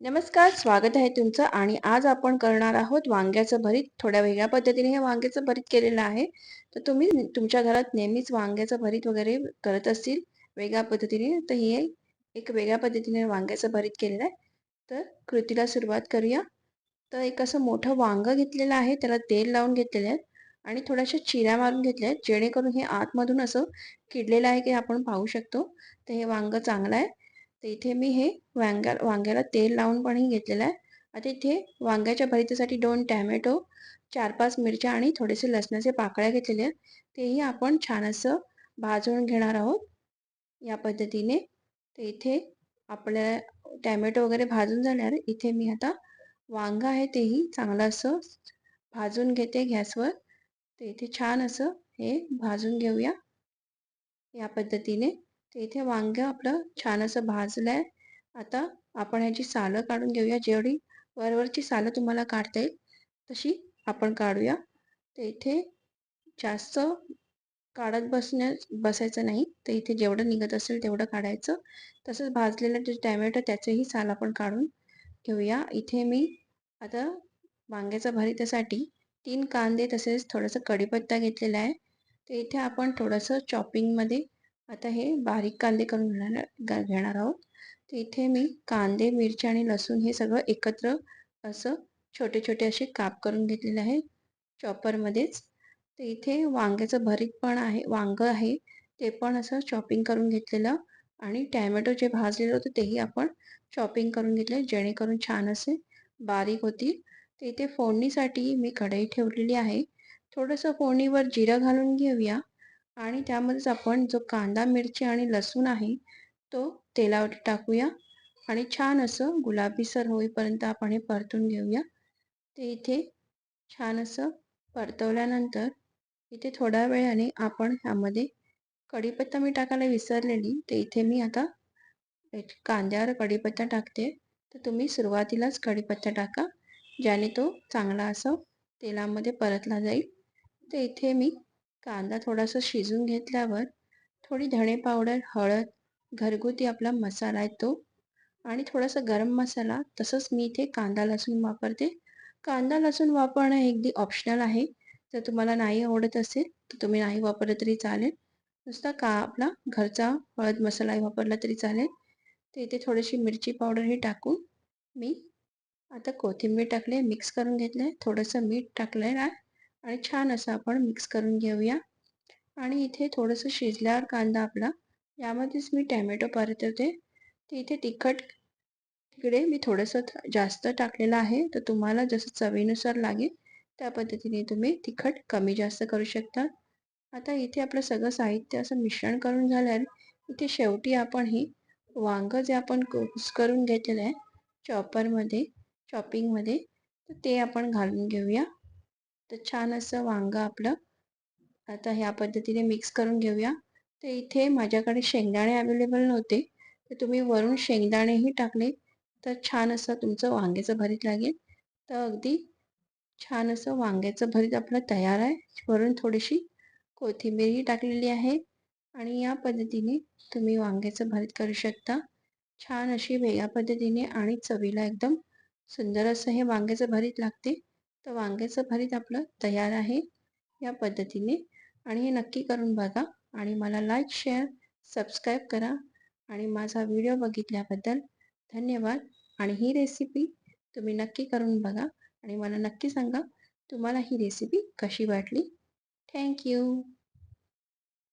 नमस्कार स्वागत आहे तुमचं आणि आज आपण करणार आहोत वांग्याचं भरीत. थोड्या वेगळ्या पद्धतीने हे वांग्याचं भरीत केलेलं आहे. तर तुम्ही तुमच्या घरात नेहमीच वांग्याचं भरीत वगैरे करत असतील वेगळ्या पद्धतीने तर हे एक वेगळ्या पद्धतीने वांग्याचं भरीत केलेलं आहे. तर कृतीला सुरुवात करूया. तर एक असं मोठं वांग घेतलेलं आहे त्याला तेल लावून घेतलेलं आहे आणि थोड्याशा चिऱ्या मारून घेतल्या आहेत जेणेकरून हे आतमधून असं किडलेलं आहे की आपण पाहू शकतो. तर हे वांग चांगलं आहे. तर इथे मी हे वांग्या वांग्याला तेल लावून पण घेतलेलं आहे. आता इथे वांग्याच्या भरितीसाठी दोन टॅमॅटो चार पाच मिरच्या आणि थोडेसे लसणाचे पाकळ्या घेतलेले तेही आपण छान असं भाजून घेणार आहोत या पद्धतीने. तर इथे आपल्या टॅमॅटो वगैरे भाजून झाल्यावर इथे मी आता वांग आहे तेही चांगलं असं भाजून घेते गॅसवर. तर इथे छान असं हे भाजून घेऊया या पद्धतीने. इथे वांग आपलं छान असं भाजलं आहे आता आपण ह्याची सालं काढून घेऊया. जेवढी वरवरची सालं तुम्हाला काढता येईल तशी आपण काढूया. तर इथे जास्त काढत बसण्या बसायचं नाही. तर इथे जेवढं निघत असेल तेवढं काढायचं. तसंच भाजलेलं जे टॅमॅटो त्याचंही साल आपण काढून घेऊया. इथे मी आता वांग्याचा भरितासाठी तीन कांदे तसेच थोडंसं कढीपत्ता घेतलेला आहे. तर इथे आपण थोडंसं चॉपिंगमध्ये आता हे बारीक कांदे करून घेणार घेणार आहोत. तर इथे मी कांदे मिरची आणि लसूण हे सगळं एकत्र असं छोटे छोटे असे काप करून घेतलेले आहे. चॉपरमध्येच तर इथे वांग्याचं भरीत पण आहे वांग आहे ते पण असं चॉपिंग करून घेतलेलं आणि टॅमॅटो जे भाजलेलं होतं तेही आपण चॉपिंग करून घेतलं जेणेकरून छान असे बारीक होतील. तर इथे फोडणीसाठी मी कढई ठेवलेली आहे. थोडंसं फोडणीवर जिरं घालून घेऊया. आणि त्यामध्येच आपण जो कांदा मिरची आणि लसूण आहे तो तेलावर टाकूया. आणि छान असं गुलाबीसर होईपर्यंत आपण हे परतून घेऊया. ते इथे छान असं परतवल्यानंतर इथे थोड्या वेळाने आपण ह्यामध्ये कढीपत्ता मी टाकायला विसरलेली. ते इथे मी आता कांद्यावर कढीपत्ता टाकते. तर तुम्ही सुरुवातीलाच कढीपत्ता टाका ज्याने तो चांगला असं तेलामध्ये परतला जाईल. तर इथे मी कांदा थोडासा शिजून घेतल्यावर थोडी धणे पावडर हळद घरगुती आपला मसाला आहे तो आणि थोडासा गरम मसाला. तसंच मी इथे कांदा लसूण वापरते. कांदा लसूण वापरणं अगदी ऑप्शनल आहे. जर तुम्हाला नाही आवडत असेल तर तुम्ही नाही वापरलं तरी चालेल. नुसता का आपला घरचा हळद मसालाही वापरला तरी चालेल. तर इथे थोडीशी मिरची पावडर हे टाकून मी आता कोथिंबीर टाकले मिक्स करून घेतले थोडंसं मीठ टाकलेलं आहे. आणि छान असं आपण मिक्स करून घेऊया. आणि इथे थोडंसं शिजल्यावर कांदा आपला यामध्येच मी टॅमॅटो परतवते. ते इथे तिखट तिकडे मी थोडंसं जास्त टाकलेलं आहे. तर तुम्हाला जसं चवीनुसार लागेल त्या पद्धतीने तुम्ही तिखट कमी जास्त करू शकता. आता इथे आपलं सगळं साहित्य असं मिश्रण करून झाल्यावर इथे शेवटी आपण ही वांगं जे आपण कुस करून घेतलेलं आहे चॉपरमध्ये चॉपिंगमध्ये तर ते आपण घालून घेऊया. तर छान असं वांगं आपलं. आता ह्या पद्धतीने मिक्स करून घेऊया. तर इथे माझ्याकडे शेंगदाणे अवेलेबल नव्हते. तर तुम्ही वरून शेंगदाणेही टाकले. तर छान असं तुमचं वांग्याचं भरीत लागेल. तर अगदी छान असं वांग्याचं भरीत आपलं तयार आहे. वरून थोडीशी कोथिंबीरही टाकलेली आहे. आणि या पद्धतीने तुम्ही वांग्याचं भरीत करू शकता. छान अशी वेगळ्या पद्धतीने आणि चवीला एकदम सुंदर असं हे वांग्याचं भरीत लागते. तर वांग्याचं भरीत आपलं तयार आहे या पद्धतीने. आणि हे नक्की करून बघा आणि मला लाईक शेअर सबस्क्राईब करा आणि माझा व्हिडिओ बघितल्याबद्दल धन्यवाद. आणि ही रेसिपी तुम्ही नक्की करून बघा आणि मला नक्की सांगा तुम्हाला ही रेसिपी कशी वाटली. थँक्यू